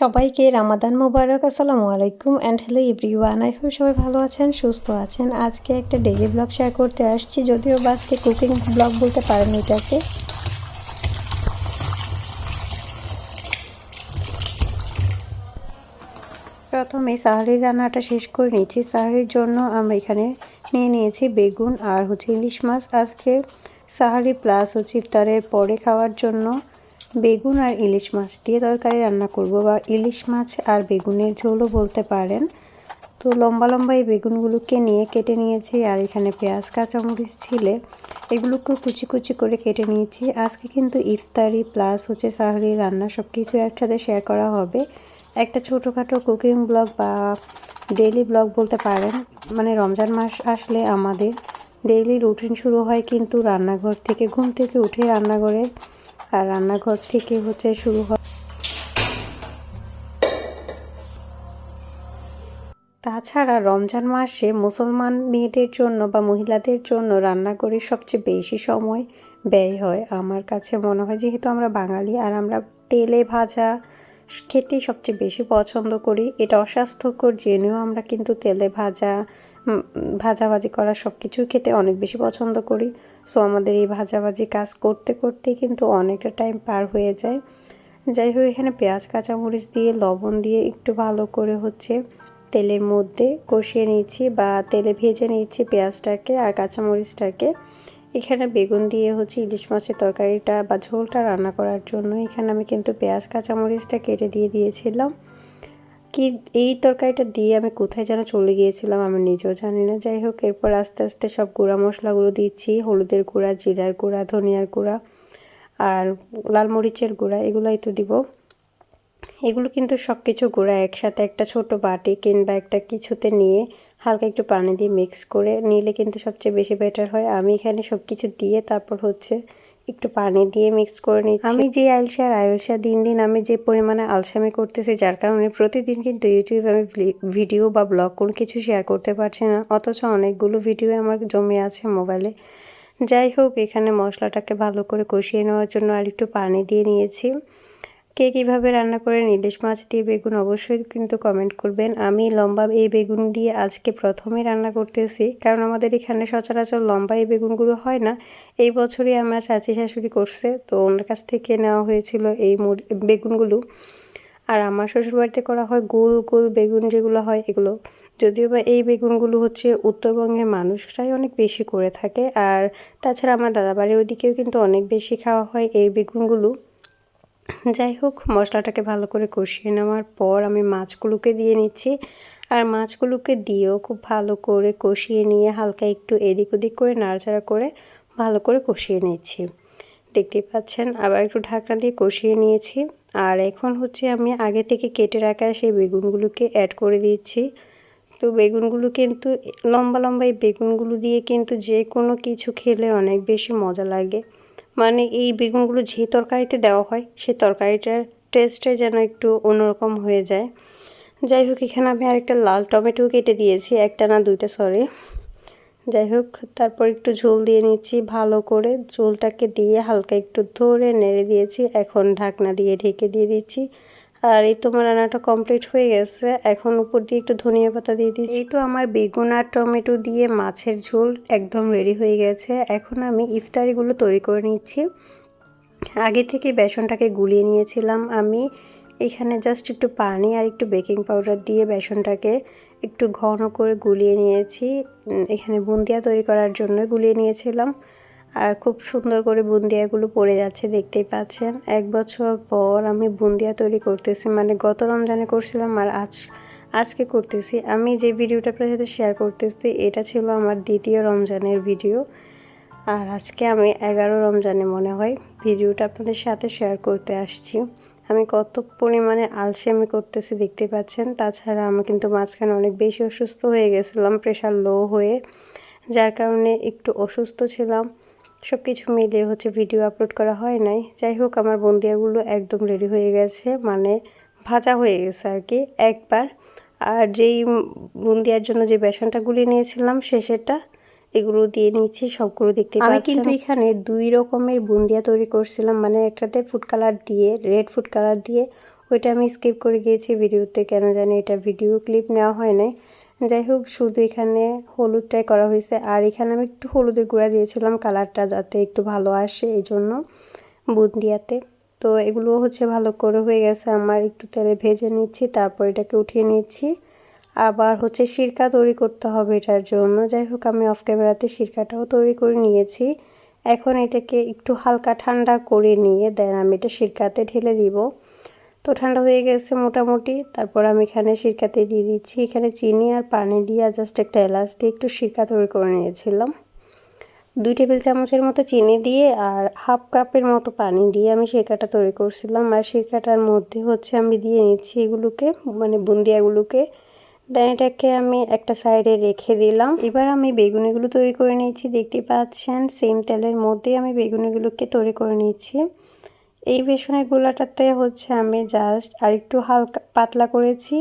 সবাইকে রামাদান মোবারক, আসসালামু আলাইকুম and hello everyone I hope সবাই ভালো আছেন, সুস্থ আছেন। আজকে একটা ডেইলি ব্লগ শেয়ার করতে আসছি, যদিও বা আজকে কুকিং ব্লগ বলতে পারেন এটাকে। প্রথমে সাহারির রান্নাটা শেষ করে নিয়েছি সাহারির জন্য আমরা এখানে নিয়ে নিয়েছি বেগুন আর হচ্ছে ইলিশ মাছ। আজকে সাহারি প্লাস হচ্ছে ইফতারের পরে খাওয়ার জন্য বেগুন আর ইলিশ মাছ দিয়ে তরকারি রান্না করব বা ইলিশ মাছ আর বেগুনের ঝোলও বলতে পারেন। তো লম্বা লম্বা এই বেগুনগুলোকে নিয়ে কেটে নিয়েছি আর এখানে পেঁয়াজ, কাঁচামরিচ, ছিলে এগুলোকে কুচি কুচি করে কেটে নিয়েছি। আজকে কিন্তু ইফতারি প্লাস হচ্ছে সাহারি, রান্না সব কিছু একসাথে শেয়ার করা হবে। একটা ছোটোখাটো কুকিং ব্লগ বা ডেইলি ব্লগ বলতে পারেন। মানে রমজান মাস আসলে আমাদের ডেইলি রুটিন শুরু হয় কিন্তু রান্নাঘর থেকে ঘুম থেকে উঠে রান্নাঘরে আর রান্নাঘর থেকে হচ্ছে শুরু হয়। তাছাড়া রমজান মাসে মুসলমান মেয়েদের জন্য বা মহিলাদের জন্য রান্না করে সবচেয়ে বেশি সময় ব্যয় হয়। আমার কাছে মনে হয় যেহেতু আমরা বাঙালি আর আমরা তেলে ভাজা খেতে সবচেয়ে বেশি পছন্দ করি, এটা অস্বাস্থ্যকর। জেনেও আমরা কিন্তু তেলে ভাজা ভাজাভাজি করা সব কিছু খেতে অনেক বেশি পছন্দ করি। সো আমাদের এই ভাজাভাজি কাজ করতে করতে কিন্তু অনেকটা টাইম পার হয়ে যায়। যাই হোক, এখানে পেঁয়াজ, কাঁচামরিচ দিয়ে, লবণ দিয়ে একটু ভালো করে হচ্ছে তেলের মধ্যে কষিয়ে নিয়েছি বা তেলে ভেজে নিচ্ছি পেঁয়াজটাকে আর কাঁচামরিচটাকে। এখানে বেগুন দিয়ে হচ্ছে ইলিশ মাছের তরকারিটা বা ঝোলটা রান্না করার জন্য এখানে আমি কিন্তু পেঁয়াজ, কাঁচামরিচটা কেটে দিয়ে দিয়েছিলাম। কি এই তরকারিটা দিয়ে আমি কোথায় যেন চলে গিয়েছিলাম আমি নিজেও জানি না। যাই হোক, এরপর আস্তে আস্তে সব গুঁড়া মশলাগুলো দিচ্ছি, হলুদের গুঁড়া, জিরার গুঁড়া, ধনিয়ার গুঁড়া আর লাল মরিচের গুঁড়া, এগুলাই তো দিব। এগুলো কিন্তু সব কিছু গুঁড়া একসাথে একটা ছোট বাটি কিংবা একটা কিছুতে নিয়ে হালকা একটু পানি দিয়ে মিক্স করে নিলে কিন্তু সবচেয়ে বেশি বেটার হয়। আমি এখানে সব কিছু দিয়ে তারপর হচ্ছে একটু পানি দিয়ে মিক্স করে নিচ্ছি। আমি যে আলসা আর আলসা দিন দিন আমি যে পরিমাণে আলসামি করতেছি, যার কারণে প্রতিদিন কিন্তু ইউটিউবে আমি ভিডিও বা ব্লগ কোনো কিছু শেয়ার করতে পারছি না। অথচ অনেকগুলো ভিডিও আমার জমে আছে মোবাইলে যাই হোক, এখানে মশলাটাকে ভালো করে কষিয়ে নেওয়ার জন্য আর একটু পানি দিয়ে নিয়েছি। কে কীভাবে রান্না করেন ইলিশ মাছ দিয়ে বেগুন অবশ্যই কিন্তু কমেন্ট করবেন। আমি লম্বা এই বেগুন দিয়ে আজকে প্রথমে রান্না করতেছি, কারণ আমাদের এখানে সচরাচর লম্বা এই বেগুনগুলো হয় না। এই বছরই আমার চাচি শাশুড়ি করছে, তো ওনার কাছ থেকে নেওয়া হয়েছিল এই বেগুনগুলো। আর আমার শ্বশুরবাড়িতে করা হয় গোল গোল বেগুন যেগুলো হয় এগুলো। যদিও বা এই বেগুনগুলো হচ্ছে উত্তরবঙ্গের মানুষরাই অনেক বেশি করে থাকে, আর তাছাড়া আমার দাদাবাড়ির ওইদিকেও কিন্তু অনেক বেশি খাওয়া হয় এই বেগুনগুলো। যাই হোক, মশলাটাকে ভালো করে কষিয়ে নেওয়ার পর আমি মাছগুলোকে দিয়ে নিচ্ছি। আর মাছগুলোকে দিয়েও খুব ভালো করে কষিয়ে নিয়ে হালকা একটু এদিক ওদিক করে নাড়াচাড়া করে ভালো করে কষিয়ে নিচ্ছি। দেখতেই পাচ্ছেন, আবার একটু ঢাকনা দিয়ে কষিয়ে নিয়েছি। আর এখন হচ্ছে আমি আগে থেকে কেটে রাখা সেই বেগুনগুলোকে অ্যাড করে দিচ্ছি। তো বেগুনগুলো কিন্তু, লম্বা লম্বা এই বেগুনগুলো দিয়ে কিন্তু যে কোনো কিছু খেলে অনেক বেশি মজা লাগে। মানে এই বেগুনগুলো যে তরকারিতে দেওয়া হয় সেই তরকারিটার টেস্টে যেন একটু অন্যরকম হয়ে যায়। যাই হোক, এখানে আমি আরেকটা লাল টমেটো কেটে দিয়েছি, একটা না দুইটা সরি যাই হোক, তারপর একটু ঝোল দিয়ে নিচ্ছি, ভালো করে ঝোলটাকে দিয়ে হালকা একটু ধরে নেড়ে দিয়েছি, এখন ঢাকনা দিয়ে ঢেকে দিয়ে দিচ্ছি। আর এই তোমার রান্নাটা কমপ্লিট হয়ে গেছে। এখন উপর দিয়ে একটু ধনিয়া পাতা দিয়ে দিচ্ছি। এই তো আমার বেগুন আর টমেটো দিয়ে মাছের ঝোল একদম রেডি হয়ে গেছে। এখন আমি ইফতারিগুলো তৈরি করে নিচ্ছি। আগে থেকে বেসনটাকে গুলিয়ে নিয়েছিলাম। আমি এখানে জাস্ট একটু পানি আর একটু বেকিং পাউডার দিয়ে বেসনটাকে একটু ঘন করে গুলিয়ে নিয়েছি। এখানে বুন্দিয়া তৈরি করার জন্য গুলিয়ে নিয়েছিলাম। আর খুব সুন্দর করে বুন্দিয়াগুলো পড়ে যাচ্ছে, দেখতেই পাচ্ছেন। এক বছর পর আমি বুন্দিয়া তৈরি করতেছি মানে গত রমজানে করছিলাম আর আজ, আজকে করতেছি। আমি যে ভিডিওটা আপনার সাথে শেয়ার করতেছি, এটা ছিল আমার দ্বিতীয় রমজানের ভিডিও আর আজকে আমি এগারো রমজানে মনে হয় ভিডিওটা আপনাদের সাথে শেয়ার করতে আসছি। আমি কত পরিমাণে আলসেমি করতেছি দেখতে পাচ্ছেন। তাছাড়া আমি কিন্তু মাঝখানে অনেক বেশি অসুস্থ হয়ে গেছিলাম প্রেশার লো হয়ে। যার কারণে একটু অসুস্থ ছিলাম। সব কিছু মিলিয়ে হচ্ছে ভিডিও আপলোড করা হয় নাই। যাই হোক আমার বন্দিয়াগুলো একদম রেডি হয়ে গেছে মানে ভাজা হয়ে গেছে আর কি একবার। আর যেই বুন্দিয়ার জন্য যে বেসনটা গুলিয়ে নিয়েছিলাম শেষেরটা এগুলো দিয়ে নিচ্ছি সবগুলো দেখতে আমি কিন্তু এখানে দুই রকমের বুন্দিয়া তৈরি করছিলাম মানে একটাতে ফুড কালার দিয়ে রেড ফুড কালার দিয়ে। ওইটা আমি স্কিপ করে গিয়েছি ভিডিওতে কেন জানি এটা ভিডিও ক্লিপ নেওয়া হয় নাই। যাই হোক শুধু এখানে হলুদটাই করা হয়েছে। আর এখানে আমি একটু হলুদের গুঁড়া দিয়েছিলাম, কালারটা যাতে একটু ভালো আসে, এই জন্য বুন্দিয়াতে। তো এগুলো হচ্ছে ভালো করে হয়ে গেছে, আমার একটু তেলে ভেজে নিচ্ছি, তারপর এটাকে উঠিয়ে নিচ্ছি। আবার হচ্ছে সিরকা তৈরি করতে হবে এটার জন্য। যাই হোক আমি অফ ক্যামেরাতে সিরকাটাও তৈরি করে নিয়েছি। এখন এটাকে একটু হালকা ঠান্ডা করে নিয়ে, দেন আমি এটা সিরকাতে ঢেলে দিব। তো ঠান্ডা হয়ে গেছে মোটামুটি। তারপর আমি এখানে সিরকাতে দিয়ে দিচ্ছি। এখানে চিনি আর পানি দিয়ে জাস্ট একটা এলাচ দিয়ে একটু সিরকা তৈরি করে নিয়েছিলাম। দুই টেবিল চামচের মতো চিনি দিয়ে আর হাফ কাপের মতো পানি দিয়ে আমি সিরকাটা তৈরি করছিলাম। আর সিরকাটার মধ্যে হচ্ছে আমি দিয়ে নিচ্ছি এগুলোকে মানে বুন্দিয়াগুলোকে। দেন এটাকে আমি একটা সাইডে রেখে দিলাম। এবার আমি বেগুনিগুলো তৈরি করে নিয়েছি। দেখতে পাচ্ছেন সেম তেলের মধ্যে আমি বেগুনিগুলোকে তৈরি করে নিয়েছি এই বেসনের গোলাটাতে হচ্ছে আমি জাস্ট আর একটু হালকা পাতলা করেছি।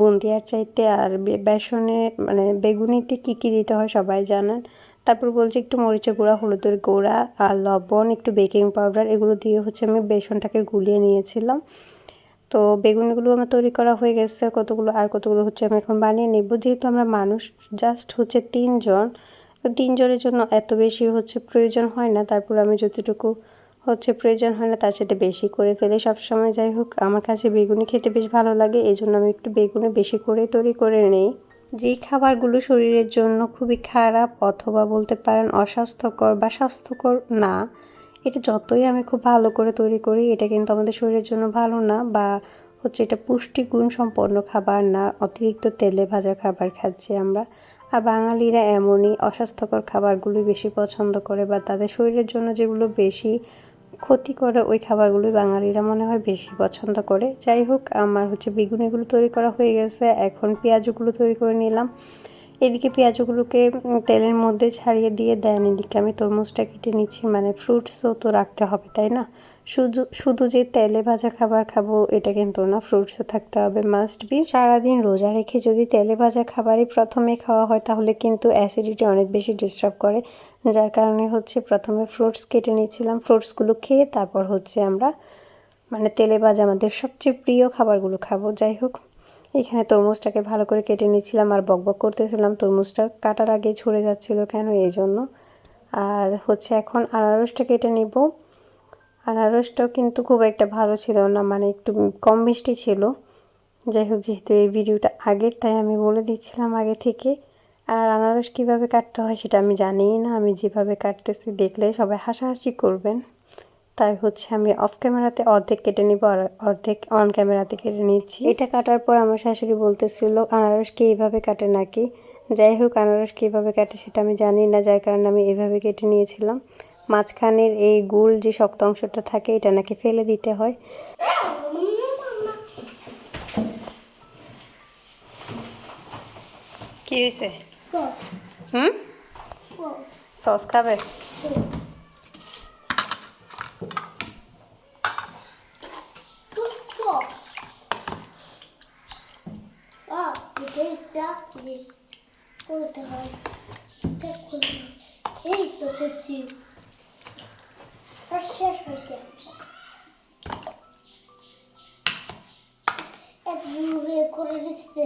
বুন্দিয়ার চাইতে আর বেসনে মানে বেগুনিতে কী কী দিতে হয় সবাই জানেন। তারপর বলছি একটু মরিচের গুঁড়া, হলুদের গুঁড়া আর লবণ, একটু বেকিং পাউডার এগুলো দিয়ে হচ্ছে আমি বেসনটাকে গুলিয়ে নিয়েছিলাম। তো বেগুনগুলো আমার তৈরি করা হয়ে গেছে, কতগুলো আর কতগুলো হচ্ছে আমি এখন বানিয়ে নেব। যেহেতু আমরা মানুষ জাস্ট হচ্ছে তিনজন তিনজনের জন্য এত বেশি হচ্ছে প্রয়োজন হয় না। তারপর আমি যতটুকু হচ্ছে প্রয়োজন হয় না, তার সাথে বেশি করে ফেলে সবসময়। যাই হোক, আমার কাছে বেগুনি খেতে বেশ ভালো লাগে এই জন্য আমি একটু বেগুনি বেশি করে তৈরি করে নেই। যেই খাবারগুলো শরীরের জন্য খুবই খারাপ অথবা বলতে পারেন অস্বাস্থ্যকর বা স্বাস্থ্যকর না, এটা যতই আমি খুব ভালো করে তৈরি করি, এটা কিন্তু আমাদের শরীরের জন্য ভালো না বা হচ্ছে এটা পুষ্টিগুণ সম্পন্ন খাবার না, অতিরিক্ত তেলে ভাজা খাবার খাচ্ছি আমরা। আর বাঙালিরা এমনই অস্বাস্থ্যকর খাবারগুলোই বেশি পছন্দ করে বা তাদের শরীরের জন্য যেগুলো বেশি ক্ষতি করে ওই খাবারগুলো বাঙালিরা মনে হয় বেশি পছন্দ করে। যাই হোক, আমার হচ্ছে বেগুনিগুলো তৈরি করা হয়ে গেছে। এখন পেঁয়াজগুলো তৈরি করে নিলাম। এদিকে পেঁয়াজগুলোকে তেলের মধ্যে ছাড়িয়ে দিয়ে দেন এদিকে। আমি তরমুজটা কেটে নিচ্ছি মানে ফ্রুটসও তো রাখতে হবে, তাই না? শুধু শুধু যে তেলে ভাজা খাবার খাব, এটা কিন্তু না ফ্রুটসও থাকতে হবে মাস্ট বি সারাদিন রোজা রেখে যদি তেলে ভাজা খাবারই প্রথমে খাওয়া হয়, তাহলে কিন্তু অ্যাসিডিটি অনেক বেশি ডিস্টার্ব করে। যার কারণে হচ্ছে প্রথমে ফ্রুটস কেটে নিয়েছিলাম ফ্রুটসগুলো খেয়ে তারপর হচ্ছে আমরা মানে তেলে ভাজা আমাদের সবচেয়ে প্রিয় খাবারগুলো খাব, যাই হোক। এখানে তরমুজটাকে ভালো করে কেটে নিচ্ছিলাম আর বকবক করতেছিলাম। তরমুজটা কাটার আগে ছড়ে যাচ্ছিল কেন এই জন্য। আর হচ্ছে এখন আনারসটা কেটে নিব। আনারসটাও কিন্তু খুব একটা ভালো ছিল না মানে একটু কম মিষ্টি ছিল। যাই হোক, যেহেতু এই ভিডিওটা আগের, তাই আমি বলে দিচ্ছিলাম আগে থেকে। আর আনারস কীভাবে কাটতে হয় সেটা আমি জানিই না। আমি যেভাবে কাটতেছি, দেখলে সবাই হাসাহাসি করবেন। তাই হচ্ছে আমি অফ ক্যামেরাতে অর্ধেক কেটে নিব আর অর্ধেক অন ক্যামেরাতে কেটে নিচ্ছি। এটা কাটার পর আমার শাশুড়ি বলতেছিল আনারসকে এইভাবে কাটে নাকি? যাই হোক আনারস কীভাবে কাটে সেটা আমি জানি না যার কারণে আমি এভাবে কেটে নিয়েছিলাম। মাঝখানের এই গুল যে শক্ত অংশটা থাকে এটা নাকি ফেলে দিতে হয়। কি হয়েছে হুম? সস খাবে? করতে হয় দেখুন এই তো করছি আর শেষ হয়েছে একজুড়ে করে দিচ্ছে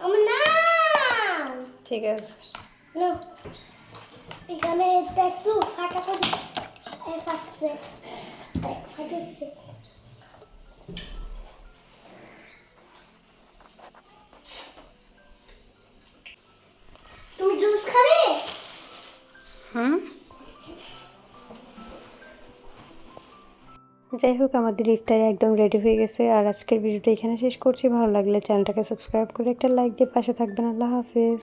আমার নাম ঠিক আছে না এখানে এটা একটু ফাটা করে ফাটছে। ফাটছে। যাই হোক, আমাদের ইফতারি একদম রেডি হয়ে গেছে। আর আজকের ভিডিওটা এখানে শেষ করছি। ভালো লাগলে চ্যানেলটাকে সাবস্ক্রাইব করে একটা লাইক দিয়ে পাশে থাকবেন। আল্লাহ হাফেজ।